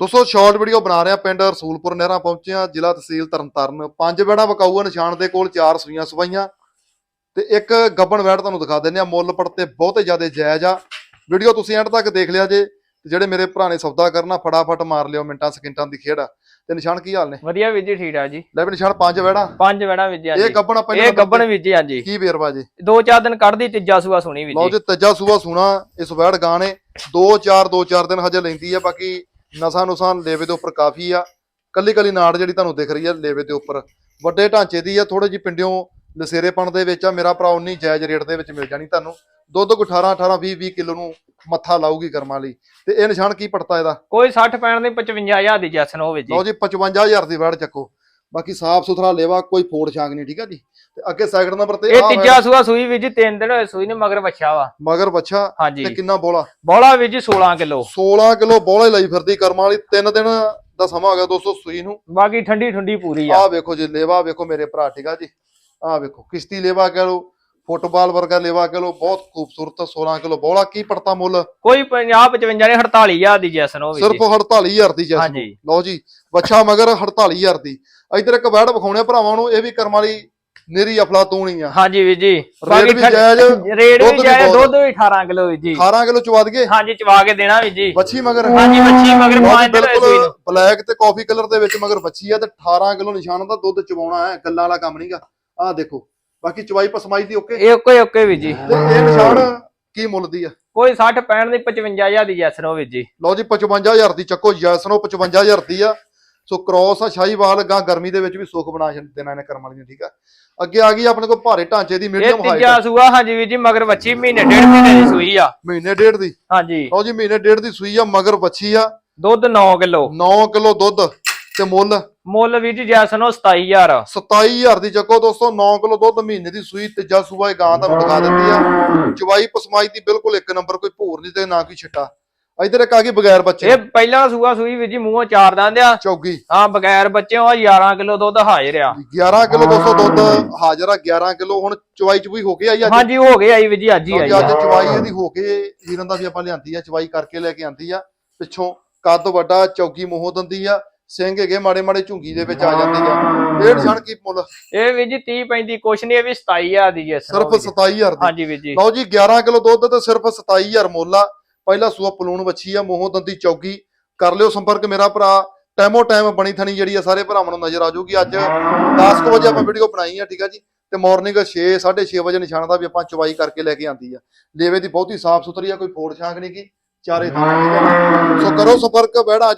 ਦੋਸਤੋ short video ਬਣਾ ਰਿਹਾ ਪਿੰਡ ਰਸੂਲਪੁਰ ਨਹਿਰਾ ਪਹੁੰਚਿਆ ਜ਼ਿਲ੍ਹਾ ਤਹਿਸੀਲ ਤਰਨਤਾਰਨ। ਪੰਜ ਬੈੜਾ ਵਕਾਊਆ ਨਿਸ਼ਾਨ ਦੇ ਕੋਲ ਚਾਰ ਸੂਈਆਂ ਸਵਾਈਆਂ। ਤੇ ਇੱਕ ਗੱਬਣ ਵੈੜ ਤੁਹਾਨੂੰ ਦਿਖਾ ਦਿੰਦੇ ਆ ਮੁੱਲ ਪੜਤੇ ਬਹੁਤੇ ਜ਼ਿਆਦਾ ਜਾਇਜ਼ ਆ। ਵੀਡੀਓ ਤੁਸੀਂ ਐਂਡ ਤੱਕ ਦੇਖ ਲਿਆ ਜੇ ਤੇ ਜਿਹੜੇ ਮੇਰੇ ਭਰਾ ਨੇ ਸੌਦਾ ਕਰਨਾ ਫਟਾਫਟ ਮਾਰ ਲਿਓ ਮਿੰਟਾਂ ਸਕਿੰਟਾਂ ਦੀ ਖੇਡ ਆ। ਤੇ ਨਿਸ਼ਾਨ ਕੀ ਹਾਲ ਨੇ? ਵਧੀਆ ਵੀਰ ਜੀ ਠੀਕ ਠਾਕ ਜੀ। ਲੈ ਵੀ ਨਿਸ਼ਾਨ ਪੰਜ ਵੈੜਾ ਪੰਜ ਵੜਾ ਵੀਰ ਜੀ ਇਹ ਗੱਬਣ ਪਹਿਲਾਂ ਇਹ ਗੱਬਣ ਵੀਰ ਜੀ ਹਾਂਜੀ। ਕੀ ਵੇਰਵਾ ਜੀ? ਦੋ ਚਾਰ ਦਿਨ ਕੱਢਦੀ ਤੀਜਾ ਸੂਆ ਸੁਣੀ ਵੀਰ ਲਓ ਜੀ। ਤੱਜਾ ਸੂਆ ਸੁਣਾ ਇਸ ਵੈੜ ਗਾਣੇ 2 4 2 4 ਦਿਨ ਹਜੇ ਲੈਂਦੀ ਆ ਬਾਕੀ ਨਸਾਂ ਨੁਸਾਂ ਲੇਵੇ ਦੇ ਉੱਪਰ ਕਾਫੀ ਆ। ਕੱਲੀ ਕੱਲੀ ਨਾੜ ਜਿਹੜੀ ਤੁਹਾਨੂੰ ਦਿਖ ਰਹੀ ਆ ਲੇਵੇ ਦੇ ਉੱਪਰ। ਵੱਡੇ ਢਾਂਚੇ ਦੀ ਆ ਥੋੜੇ ਜਿਹੀ ਪਿੰਡਿਓ ਲਸੇਰੇਪਣ ਦੇ ਵਿੱਚ ਆ ਮੇਰਾ ਭਰਾ ਉਨੀ ਜਾਇਜ਼ ਰੇਟ ਦੇ ਵਿੱਚ ਮਿਲ ਜਾਣੀ ਤੁਹਾਨੂੰ। ਦੁੱਧ ਕੋ 18 18 20 20 ਕਿਲੋ ਨੂੰ ਮੱਥਾ ਲਾਊਗੀ ਕਰਮਾਂ ਲਈ। ਤੇ ਇਹ ਨਿਸ਼ਾਨ ਕੀ ਪੜਤਾ ਇਹਦਾ? ਕੋਈ 60 ਪੈਣ ਦੇ 55000 ਦੀ ਜੈਸਨ ਹੋਵੇ ਜੀ। ਲਓ ਜੀ 55000 ਦੀ ਵੈੜ ਚੱਕੋ। ਬਾਕੀ ਸਾਫ਼ ਸੁਥਰਾ ਲੇਵਾ ਕੋਈ ਫੋੜ ਛਾਂਗ ਨਹੀਂ ਠੀਕ ਆ ਜੀ? ਤੇ ਅੱਗੇ ਸੈਕਿੰਡ ਨੰਬਰ ਤੇ ਇਹ ਤੀਜਾ ਸੂਆ ਸੂਈ ਵੀਰ ਜੀ ਤਿੰਨ ਦਿਨ ਹੋਏ ਸੂਈ ਨੇ ਮਗਰ ਵੱਛਾ ਵਾ। ਮਗਰ ਹਾਂਜੀ ਤੇ ਕਿੰਨਾ ਬੋਲਾ? ਬੋਲਾ ਵੀਰ ਜੀ 16 ਕਿਲੋ। 16 ਕਿਲੋ ਬੋਲੇ ਲਈ ਫਿਰਦੀ ਕਰਮਾਂ ਵਾਲੀ ਤਿੰਨ ਦਿਨ ਦਾ ਸਮਾਂ ਹੋ ਗਿਆ ਦੋਸਤੋ ਸੂਈ ਨੂੰ। ਬਾਕੀ ਠੰਡੀ ਠੰਡੀ ਪੂਰੀ ਆ। ਆਹ ਵੇਖੋ ਜੀ ਲੇਵਾ ਵੇਖੋ ਮੇਰੇ ਭਰਾ ਠੀਕ ਆ ਜੀ? ਆਹ ਵੇਖੋ ਕਿਸ਼ਤੀ ਲੇਵਾ ਕਹ ਲੋ ਫੁੱਟਬਾਲ ਵਰਗਾ ਲੇਵਾ ਕਹ ਲੋ ਬਹੁਤ ਖੂਬਸੂਰਤ 16 ਕਿਲੋ ਬੋਲਾ ਕੀ ਪੜਤਾ ਮੁੱਲ? ਕੋਈ 50 55 ਨੇ 48000 ਦੀ ਜੈਸਨ ਹੋਵੇ ਸਿਰਫ ਜੀ। 48000 ਦੀ ਜੈਸ ਹਾਂਜੀ। ਲਓ ਜੀ ਬੱਚਾ ਮਗਰ 48000 ਦੀ। ਇਧਰ ਇੱਕ ਬੈੜ ਵਿਖਾਉਣੇ ਭਰਾਵਾਂ ਨੂੰ ਇਹ ਵੀ ਕਰਮ ਵਾਲੀ ਨੇਰੀ ਅਫਲਾ ਤੂਣੀ ਆ। ਹਾਂਜੀ ਵੀਰ ਜੀ। ਰੇਟ ਵੀ ਜਾਇਜ਼, ਰੇਟ ਵੀ ਵੀ ਜਾਇਜ਼। ਦੁੱਧ ਵੀ 18 ਕਿਲੋ ਵੀਰ ਜੀ। 18 ਕਿਲੋ ਚਵਾ ਦਈਏ? ਹਾਂਜੀ ਚਵਾ ਕੇ ਦੇਣਾ ਵੀਰ ਜੀ। ਬੱਚੀ ਮਗਰ। ਹਾਂਜੀ ਬੱਚੀ ਮਗਰ ਬਿਲਕੁਲ ਬਲੈਕ ਤੇ ਕਾਫੀ ਕਲਰ ਦੇ ਵਿੱਚ ਮਗਰ ਬੱਚੀ ਆ ਤੇ 18 ਕਿਲੋ ਨਿਸ਼ਾਨ ਦਾ ਦੁੱਧ ਚਵਾਉਣਾ ਹੈ ਗੱਲਾਂ ਵਾਲਾ ਕੰਮ ਨਹੀਂਗਾ ਆਹ ਦੇਖੋ ਬਾਕੀ ਚਵਾਈ ਪਸਮਾਈ ਦੀ ਓਕੇ? ਇਹ ਓਕੇ ਓਕੇ ਵੀਰ ਜੀ। ਤੇ ਇਹ ਨਿਸ਼ਾਨ ਕੀ ਮੁੱਲ ਦੀ ਆ? ਕੋਈ 60 ਪੈਣ ਦੀ 55000 ਦੀ ਜੈਸਨ ਹੋਵੇ ਜੀ। ਲਓ ਜੀ 55000 ਦੀ ਚੱਕੋ ਜੈਸਨੋ 55000 ਦੀ ਆ। ਸੋ ਕ੍ਰੋਸ ਆ ਸ਼ਾਹੀਵਾਲ ਗਾਂ ਗਰਮੀ ਦੇ ਵਿੱਚ ਵੀ ਸੁੱਖ ਬਣਾ ਦੇਣਾ ਇਹਨੇ ਕਰਮ ਵਾਲੀਆਂ ਠੀਕ ਆ? ਅੱਗੇ ਆ ਗਈ ਆਪਣੇ ਕੋਲ ਭਾਰੇ ਢਾਂਚੇ ਦੀ ਇਹ ਮੀਡੀਅਮ ਤੀਜਾ ਹਾਈਟ ਸੂਆ ਹਾਂਜੀ ਵੀਰ ਜੀ ਮਗਰ ਬੱਚੀ ਮਹੀਨੇ ਡੇਢ ਮਹੀਨੇ ਦੀ ਸੂਈ ਆ। ਮਹੀਨੇ ਡੇਢ ਦੀ? ਹਾਂਜੀ। ਲਓ ਜੀ ਮਹੀਨੇ ਡੇਢ ਦੀ ਸੂਈ ਆ ਮਗਰ ਬੱਚੀ ਆ। ਦੁੱਧ 9 ਕਿਲੋ। 9 ਕਿਲੋ ਦੁੱਧ। ਤੇ ਮੁੱਲ? ਮੁੱਲ ਵੀਰ ਜੀ ਜੈਸਨ ਉਹ 27000 27000 ਦੀ ਚੱਕੋ ਦੋਸਤੋ 9 ਕਿਲੋ ਦੁੱਧ ਮਹੀਨੇ ਦੀ ਸੂਈ ਤੀਜਾ ਸੂਆ ਇਹ ਗਾਂ ਤੁਹਾਨੂੰ ਦਿਖਾ ਦਿੰਦੀ ਆ। ਚਵਾਈ ਪਸਮਾਈ ਦੀ ਬਿਲਕੁਲ ਇੱਕ ਨੰਬਰ ਕੋਈ ਭੂਰ ਨਹੀਂ ਤੇ ਨਾ ਕੋਈ ਛਿੱਟਾ। ਇਧਰ ਇੱਕ ਆ ਗਈ ਬਗੈਰ ਬੱਚੇ ਇਹ ਪਹਿਲਾ ਸੂਆ ਸੂਈ ਵੀਰ ਜੀ ਮੂੰਹੋਂ ਚਾਰ ਦੰਦ ਆ ਚੌਗੀ। ਹਾਂ ਬਗੈਰ ਬੱਚਿਆਂ ਉਹ 11 ਕਿਲੋ ਦੁੱਧ ਹਾਜ਼ਰ ਆ। 11 ਕਿਲੋ ਦੋਸਤੋ ਦੁੱਧ ਹਾਜ਼ਰ ਆ 11 ਕਿਲੋ। ਹੁਣ ਚਵਾਈ ਚੁਈ ਹੋ ਕੇ ਆਈ ਅੱਜ? ਹਾਂਜੀ ਹੋ ਗਏ ਆਈ ਵੀਰ ਜੀ ਅੱਜ ਹੀ ਆਈ ਅੱਜ। ਚਵਾਈ ਇਹਦੀ ਹੋ ਕੇ ਹੀਰਨ ਦਾ ਵੀ ਆਪਾਂ ਲਿਆਂਦੀ ਆ ਚਵਾਈ ਕਰਕੇ ਲੈ ਕੇ ਆਂਦੀ ਆ। ਪਿੱਛੋਂ ਕੱਦ ਵੱਡਾ ਚੌਗੀ ਮੋਹ ਦੰਦੀ ਆ ਸਿੰਘ ਹੈਗੇ ਮਾੜੇ ਮਾੜੇ ਝੁੰਗੀ ਦੇ ਵਿੱਚ ਆ ਜਾਂਦੀ ਆ। ਇਹ ਨਿਸ਼ਾਨ ਕੀ ਮੁੱਲ? ਇਹ ਵੀਰ ਜੀ 30 35 ਕੁਛ ਨਹੀਂ ਇਹ ਵੀ 27000 ਦੀ ਜੈਸਨ ਸਿਰਫ 27000 ਦੀ। ਹਾਂਜੀ ਵੀਰ ਜੀ। ਲਓ ਜੀ 11 ਕਿਲੋ ਦੁੱਧ ਤੇ ਸਿਰਫ 27000 ਮੁੱਲ ਆ। ਪਹਿਲਾ ਸੂਆ ਪਲੂਣ ਵੱਛੀ ਆ ਮੋਹ ਦੰਦੀ ਚੌਗੀ। ਕਰ ਲਿਓ ਸੰਪਰਕ ਮੇਰਾ ਭਰਾ। ਟਾਈਮੋ ਟਾਈਮ ਬਣੀ ਥਣੀ ਜਿਹੜੀ ਆ ਸਾਰੇ ਭਰਾਵਾਂ ਨੂੰ ਨਜ਼ਰ ਆ ਜਾਊਗੀ ਅੱਜ। 10 ਕੁ ਵਜੇ ਆਪਾਂ ਵੀਡੀਓ ਬਣਾਈ ਆ ਠੀਕ ਆ ਜੀ। ਤੇ ਮਾਰਨਿੰਗ 6 6:30 ਵਜੇ ਨਿਸ਼ਾਨ ਦਾ ਵੀ ਆਪਾਂ ਚਵਾਈ ਕਰਕੇ ਲੈ ਕੇ ਆਂਦੀ ਆ। ਲੇਵੇ ਦੀ ਬਹੁਤੀ ਸਾਫ਼ ਸੁਥਰੀ ਆ ਕੋਈ ਫੋੜ ਛਾਂਗ ਨਹੀਂ ਕੀ ਚਾਰੇ ਥਾਂ ਜੀ। ਸੋ ਕਰੋ ਸੰਪਰਕ ਬਹਿੜਾ